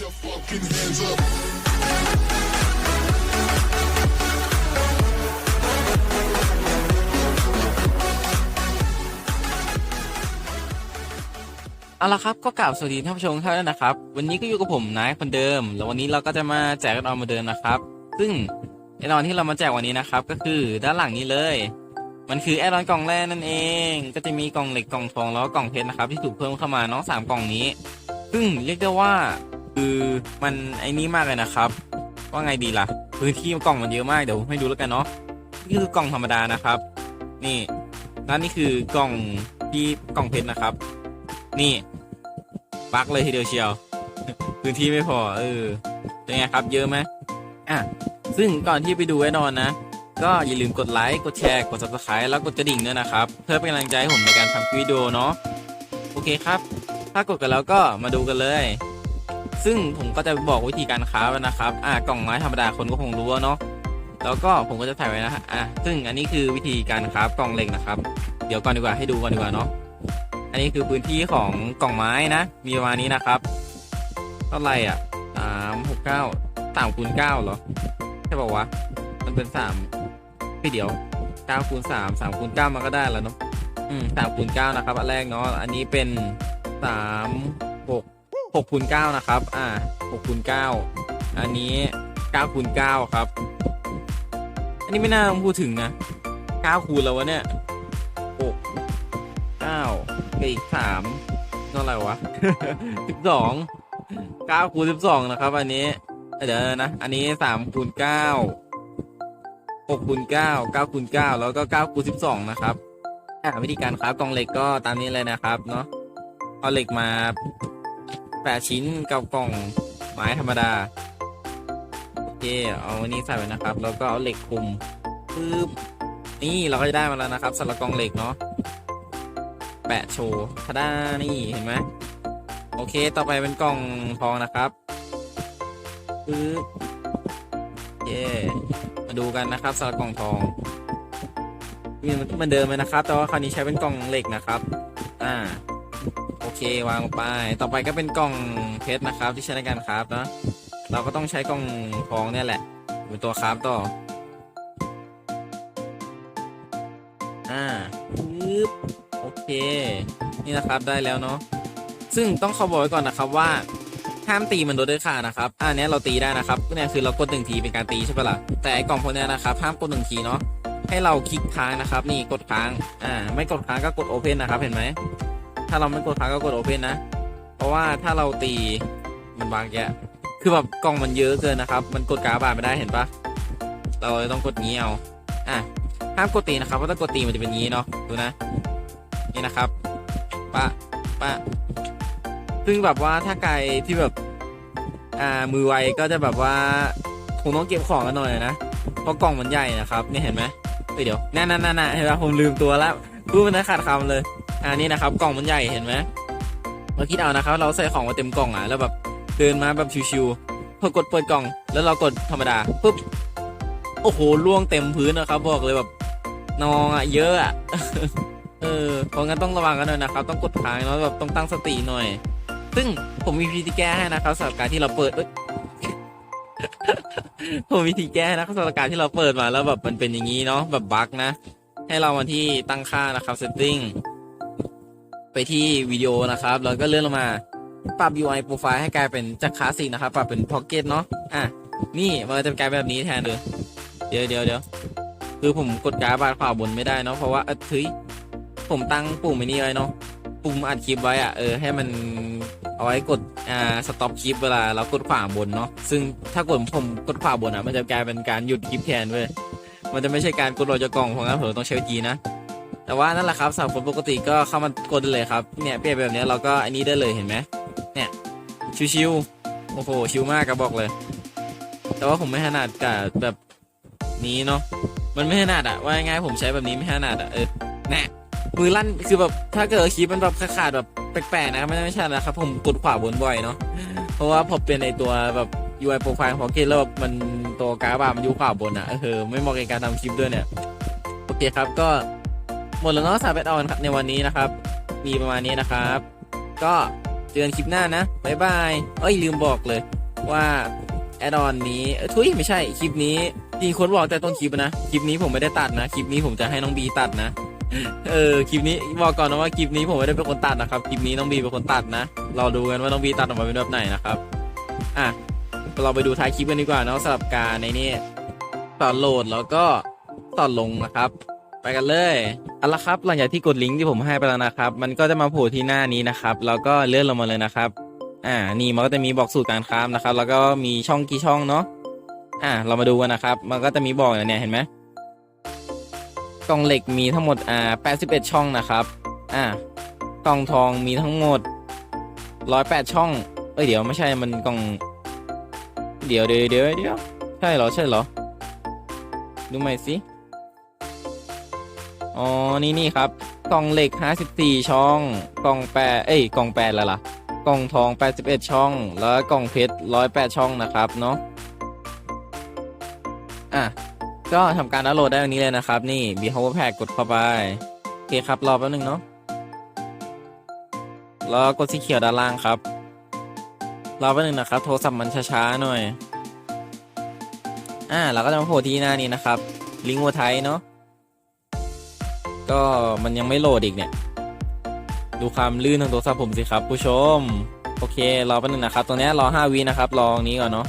your fucking hands up. เอาละครับก็กล่าวสวัสดีท่านผู้ชมทุกท่านด้วยนะครับ วันนี้ก็อยู่กับผมนายคนเดิม แล้ววันนี้เราก็จะมาแจกแอดออนเหมาเดิมนะครับ ซึ่งแอดออนที่เรามาแจกวันนี้นะครับ ก็คือด้านหลังนี้เลย มันคือแอดออนกล่องแรกนั่นเอง ก็จะมีกล่องเหล็กกล่องทองแล้วก็กล่องเพชรนะครับ ที่ถูกเพิ่มเข้ามาเน้องสามกล่องนี้ ซึ่งเรียกได้ว่า คือมันไอ้นี้มากเลยนะครับ ว่าไงดีล่ะ พื้นที่กล่องมันเยอะมากเดี๋ยวให้ดูแล้วกันเนาะนี่คือกล่องธรรมดานะครับ นี่ด้านนี้คือกล่องที่กล่องเพชรนะครับ นี่บักเลยทีเดียวเชียว พื้นที่ไม่พอ เออเป็นไงครับเยอะไหมอะซึ่งก่อนที่ไปดูแน่นอนนะ ก็อย่าลืมกดไลค์กดแชร์กด subscribe แล้วกดกระดิ่งด้วยนะครับ เพื่อเป็นกำลังใจให้ผมในการทำวิดีโอเนาะโอเคครับ ถ้ากดกันแล้วก็มาดูกันเลย ซึ่งผมก็จะบอกวิธีการค้าไว้นะครับ อะกล่องไม้ธรรมดาคนก็คงรู้เนาะ แล้วก็ผมก็จะถ่ายไว้นะฮะอะซึ่งอันนี้คือวิธีการค้ากล่องเหล็กนะครับ เดี๋ยวก่อนดีกว่าให้ดูก่อนดีกว่าเนาะ อันนี้คือพื้นที่ของกล่องไม้นะ มีประมาณนี้นะครับ เท่าไหร่อะสามหกเก้าสามคูณเก้าเหรอ ใช่ป่าวะ มันเป็นสามพี่เดี๋ยวเก้าคูณสามสามคูณเก้ามันก็ได้แล้วเนาะ อืมสามคูณเก้านะครับ อันแรกเนาะ อันนี้เป็นสามหก หกคูณเก้านะครับ อ่าหกคูณเก้าอันนี้เก้าคูณเก้าครับ อันนี้ไม่น่าต้องพูดถึงนะเก้าคูณแล้ววะเนี่ยหกเก้ากับอีกสามเท่าไรวะสิบสองเก้าคูณสิบสองนะครับ อันนี้ เดี๋ยวนะ อันนี้สามคูณเก้าหกคูณเก้าเก้าคูณเก้าแล้วก็เก้าคูณสิบสองนะครับ อ่าวิธีการครับกล่องเหล็กก็ตามนี้เลยนะครับ เนาะเอาเหล็กมา แปดชิ้นกับกล่องไม้ธรรมดา โอเค เอาอันนี้ใส่ไว้นะครับ แล้วก็เอาเหล็กคลุมปึ๊บนี่เราก็จะได้มาแล้วนะครับสำหรับกล่องเหล็กเนาะแปะโชว์ทาด้านี่เห็นไหมโอเค ต่อไปเป็นกล่องทองนะครับปึ๊บเย่มาดูกันนะครับสำหรับกล่องทองมีเหมันเดิมเลยนะครับ แต่ว่าคราวนี้ใช้เป็นกล่องเหล็กนะครับ อ่า เควางลงไป ต่อไปก็เป็นกล่องเพชรนะครับ ที่ใช้ในการคราฟนะเราก็ต้องใช้กล่องทองเนี่ยแหละเป็นตัวคราฟต่อ อ่าปึ๊บโอเค นี่นะครับได้แล้วเนาะซึ่งต้องขอบอกไว้ก่อนนะครับว่าห้ามตีมันโดยเด็ดขาดนะครับ อันนี้เราตีได้นะครับเนี่ยคือเรากดหนึ่งทีเป็นการตีใช่ปะล่ะ แต่ไอ้กล่องพวกนี้นะครับห้ามกดหนึ่งทีเนาะ ให้เราคลิกค้างนะครับ นี่กดค้าง อ่า ไม่กดค้างก็กดโอเพนนะครับ เห็นไหม ถ้าเราไม่กดค้างก็กดโอเพนนะ เพราะว่าถ้าเราตีมันบางแยะคือแบบกล่องมันเยอะเกินนะครับ มันกดกาบาดไม่ได้เห็นปะเราต้องกดงี้เอาอะห้ามกดตีนะครับเพราะถ้ากดตีมันจะเป็นงี้เนาะดูนะ นี่นะครับปะปะซึ่งแบบว่าถ้าไกลที่แบบอ่ามือไวก็จะแบบว่าคงต้องเก็บของกันหน่อยนะเพราะกล่องมันใหญ่นะครับนี่เห็นไหมเฮ้ยเดี๋ยวนั่นนั่นนั่นเห็นไหมผมลืมตัวแล้วพูดมันได้ขาดคำเลย อ่านี่นะครับกล่องมันใหญ่เห็นไหมเราคิดเอานะครับ เราใส่ของมาเต็มกล่องอะแล้วแบบเดินมาแบบชิวๆพอกดเปิดกล่อง แล้วเรากดธรรมดาปุ๊บโอ้โหล่วงเต็มพื้นนะครับ บอกเลยแบบนองอะเยอะอะเออเพราะงั้นต้องระวังกันหน่อยนะครับ ต้องกดค้างเนาะแบบต้องตั้งสติหน่อย ซึ่งผมมีวิธีแก้ให้นะครับสำหรับการที่เราเปิดผมมีวิธีแก้นะครับสำหรับการที่เราเปิดมาแล้วแบบมันเป็นอย่างนี้เนาะแบบบั๊กนะ ให้เรามาที่ตั้งค่านะครับ setting ไปที่วิดีโอนะครับ แล้วก็เลื่อนลงมา ปรับ UI profile ให้กลายเป็นจากคลาสสิกนะครับ ปรับเป็น pocket เนาะ อะ นี่มันจะกลายเป็นแบบนี้แทนเลยเดี๋ยวเดี๋ยวเดี๋ยวคือผมกดการ์ดบาร์ขวาบนไม่ได้เนาะ เพราะว่าเออเฮ้ยผมตั้งปุ่มไอ้นี้ไว้เนาะ ปุ่มอัดคลิปไว้อะเออ ให้มันเอาไว้กด อ่า สต็อปคลิปเวลาเรากดขวาบนเนาะ ซึ่งถ้ากดผมกดขวาบนอะมันจะกลายเป็นการหยุดคลิปแทนเว้ย มันจะไม่ใช่การกดโหลดจากล่องเพราะงั้นผมต้องใช้จีนะ แต่ว่านั่นแหละครับสำหรับคนปกติก็เข้ามากดเลยครับเนี่ยเปลี่ยนแบบนี้เราก็อันนี้ได้เลยเห็นไหมเนี่ยชิวๆโอ้โหชิวมากก็บอกเลย แต่ว่าผมไม่ถนัดกับแบบนี้เนาะมันไม่ถนัดอะว่าง่ายผมใช้แบบนี้ไม่ถนัดอะเออแน่มือลั่นคือแบบถ้าเกิดคลิปมันแบบขาดแบบแปลกๆนะไม่ไม่ใช่นะครับผมกดขวาบนบ่อยเนาะเพราะว่าพอเป็นในตัวแบบ UI profile ของเกมแล้วแบบมันตัวกราฟอะมันอยู่ขวาบนอะเออไม่เหมาะกับการทำคลิปด้วยเนี่ยโอเคครับก็ หมดแล้วเนาะสามแปดออนครับในวันนี้นะครับ มีประมาณนี้นะครับ ก็เจอกันคลิปหน้านะบ๊ายบายเอ้ยลืมบอกเลยว่าแอดออนนี้เอ้ยทุยไม่ใช่คลิปนี้จริงคนบอกแต่ต้นคลิปนะคลิปนี้ผมไม่ได้ตัดนะคลิปนี้ผมจะให้น้องบีตัดนะเออคลิปนี้บอกก่อนนะว่าคลิปนี้ผมไม่ได้เป็นคนตัดนะครับคลิปนี้น้องบีเป็นคนตัดนะเราดูกันว่าน้องบีตัดออกมาเป็นแบบไหนนะครับอะเราไปดูท้ายคลิปกันดีกว่านะสำหรับการในนี่ตอนโหลดแล้วก็ตอนลงนะครับ ไปกันเลยเอาละครับหลังจากที่กดลิงก์ที่ผมให้ไปแล้วนะครับ มันก็จะมาโผล่ที่หน้านี้นะครับ แล้วก็เลื่อนลงมาเลยนะครับ อ่า นี่มันก็จะมีบอกสูตรการค้านะครับ แล้วก็มีช่องกี่ช่องเนาะ อ่า เรามาดูกันนะครับ มันก็จะมีบอกเนี่ยเห็นไหมกล่องเหล็กมีทั้งหมด อ่า81ช่องนะครับ อ่ากล่องทองมีทั้งหมด108ช่อง เอ้ยเดี๋ยวไม่ใช่ มันกล่อง เดี๋ยวเดี๋ยวเดี๋ยวเดี๋ยว ใช่เหรอ ใช่เหรอ ดูใหม่สิ อ๋อ นี่นี่ครับ กล่องเหล็ก 54 ช่อง กล่องแปดเอ้ย กล่องแปดแล้วล่ะ กล่องทอง 81 ช่อง แล้วกล่องเพชร 108 ช่องนะครับเนาะ อะ ก็ทำการดาวน์โหลดได้วันนี้เลยนะครับ นี่ b e h o v e r Pack กดเข้าไป โอเคครับ รอแป๊บนึงเนาะ แล้วกดสีเขียวด้านล่างครับ รอแป๊บนึงนะครับ โทรศัพท์มันช้าๆหน่อย อ่าเราก็จะมาโผล่ที่หน้านี้นะครับ ลิงก์วัวไทยเนาะ ก็มันยังไม่โหลดอีกเนี่ย ดูความลื่นของโทรศัพท์ผมสิครับผู้ชม โอเครอแป๊บนึงนะครับ ตรงนี้รอ 5วินะครับ รองนี้ก่อนเนาะ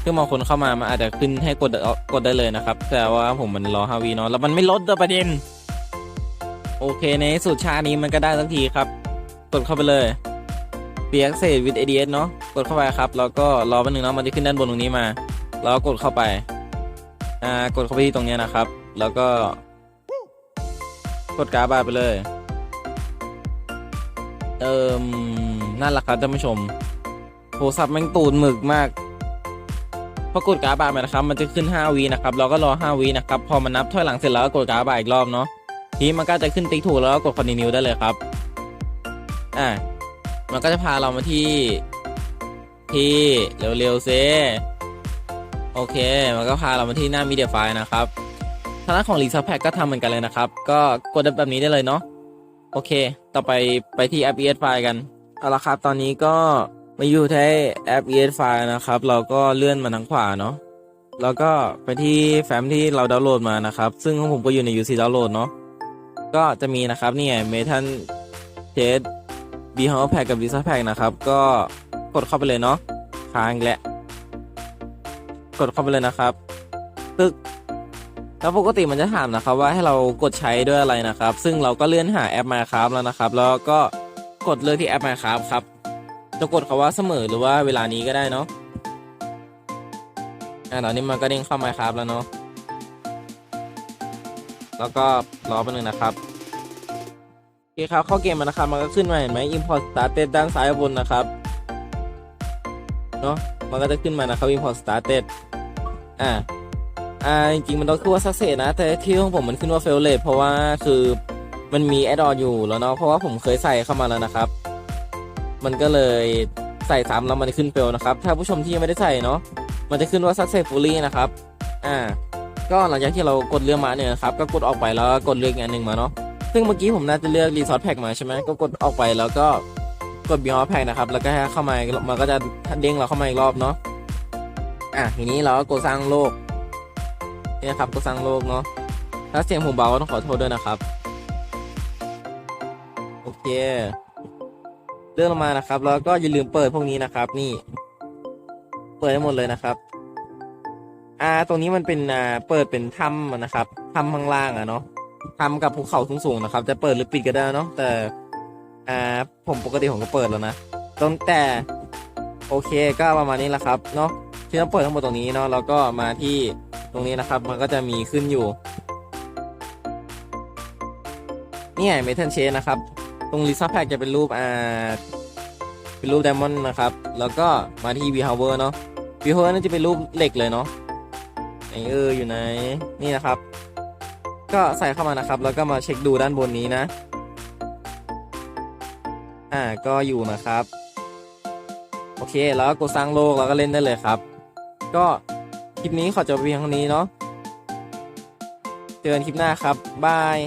เพื่อมาคนเข้ามามันอาจจะขึ้นให้กดกดได้เลยนะครับ แต่ว่าผมมันรอ 5วิเนาะแล้วมันไม่ลดด้วยประเด็น โอเคในสุดชานี้มันก็ได้สักทีครับ กดเข้าไปเลยเปียกเศษวิดเอเดียเนาะกดเข้าไปครับ แล้วก็รอแป๊บนึงเนาะมันจะขึ้นด้านบนตรงนี้มา แล้วกดเข้าไป อ่ากดเข้าไปที่ตรงนี้นะครับ แล้วก็ กดกาบาไปเลย เอิมนั่นแหละครับท่านผู้ชมโทรศัพท์แม่งตูดหมึกมากพอกดกาบาไปนะครับ มันจะขึ้น 5วินะครับ เราก็รอ 5วินะครับ พอมันนับถอยหลังเสร็จแล้วก็กดกาบาอีกรอบเนาะ ทีมันก็จะขึ้นติ๊กถูกแล้วก็กดคอนติเนียได้เลยครับ อ่ามันก็จะพาเรามาที่ที่เร็วๆเซโอเค มันก็พาเรามาที่หน้ามีเดียไฟนะครับ ทางด้านของ r e s u b Pack ก็ทำเหมือนกันเลยนะครับ ก็กดแบบนี้ได้เลยเนาะโอเค ต่อไปไปที่แอป ES File กัน เอาละครับ ตอนนี้ก็มาอยู่ที่แอป ES File นะครับ เราก็เลื่อนมาทางขวาเนาะแล้วก็ไปที่แฟ้มที่เราดาวน์โหลดมานะครับ ซึ่งของผมก็อยู่ใน UC ดาวน์โหลดเนาะก็จะมีนะครับนี่ไง Metal Test b e h o u s Pack กับ r e s u b Pack นะครับ ก็กดเข้าไปเลยเนาะค้างแล้วกดเข้าไปเลยนะครับ ตึก แล้วปกติมันจะถามนะครับว่าให้เรากดใช้ด้วยอะไรนะครับ ซึ่งเราก็เลื่อนหาแอป Minecraft แล้วนะครับ แล้วก็กดเลือกที่แอป Minecraft ครับ จะกดคาว่าเสมอหรือว่าเวลานี้ก็ได้เนาะอ่าตอนนี้มันก็เด้งเข้า Minecraft แล้วเนาะ แล้วก็รอแป๊บนึงนะครับโอเคครับเข้าเกมมานะครับ มันก็ขึ้นมาเห็นไหม import started ด้านซ้ายบนนะครับ เนาะมันก็จะขึ้นมานะครับ import started อ่า อ่าจริงๆมันต้องขึ้นว่า success นะ แต่ที่ของผมมันขึ้นว่า fail rate เพราะว่าคือมันมี add on อยู่แล้วเนาะเพราะว่าผมเคยใส่เข้ามาแล้วนะครับ มันก็เลยใส่ซ้ำแล้วมันขึ้น fail นะครับ ถ้าผู้ชมที่ยังไม่ได้ใส่เนาะมันจะขึ้นว่า successfully นะครับ อ่า ก็หลังจากที่เรากดเลือกมาเนี่ยครับ ก็กดออกไปแล้วกดเลือกอันหนึ่งมาเนาะ ซึ่งเมื่อกี้ผมน่าจะเลือก resort pack มาใช่ไหมก็กดออกไปแล้วก็กด beyond pack นะครับ แล้วก็ให้เข้ามา มันก็จะเด้งเราเข้ามาอีกรอบเนาะ อะทีนี้เราก็กดสร้างโลก นี่นะครับก็สร้างโลกเนาะถ้าเสียงผมเบาก็ต้องขอโทษด้วยนะครับ โอเค เลื่อนลงมานะครับ แล้วก็อย่าลืมเปิดพวกนี้นะครับ นี่ เปิดได้หมดเลยนะครับ อ่า ตรงนี้มันเป็นอ่าเปิดเป็นถ้ำนะครับถ้ำข้างล่างอะเนาะถ้ำกับภูเขาสูงๆนะครับ จะเปิดหรือปิดก็ได้เนาะแต่ อ่า ผมปกติผมก็เปิดแล้วนะตรงแต่ โอเคก็ประมาณนี้แหละครับเนาะที่ต้องเปิดทั้งหมดตรงนี้เนาะแล้วก็มาที่ ตรงนี้นะครับมันก็จะมีขึ้นอยู่นี่ยเมทัลเชนนะครับ ตรงลิซ่าแพคจะเป็นรูปอ่าเป็นรูปไดมอนด์นะครับ แล้วก็มาที่วีฮาวเวอร์เนาะวีฮาวเวอร์นั่นจะเป็นรูปเหล็กเลยเนาะไอเอออยู่ไหนนี่นะครับ ก็ใส่เข้ามานะครับ แล้วก็มาเช็คดูด้านบนนี้นะ อ่าก็อยู่นะครับ โอเคแล้วก็กดสร้างโลกแล้วก็เล่นได้เลยครับ ก็ ลิปนี้ขอจบเพียงเท่านี้เนาะ เจอกันคลิปหน้าครับ บาย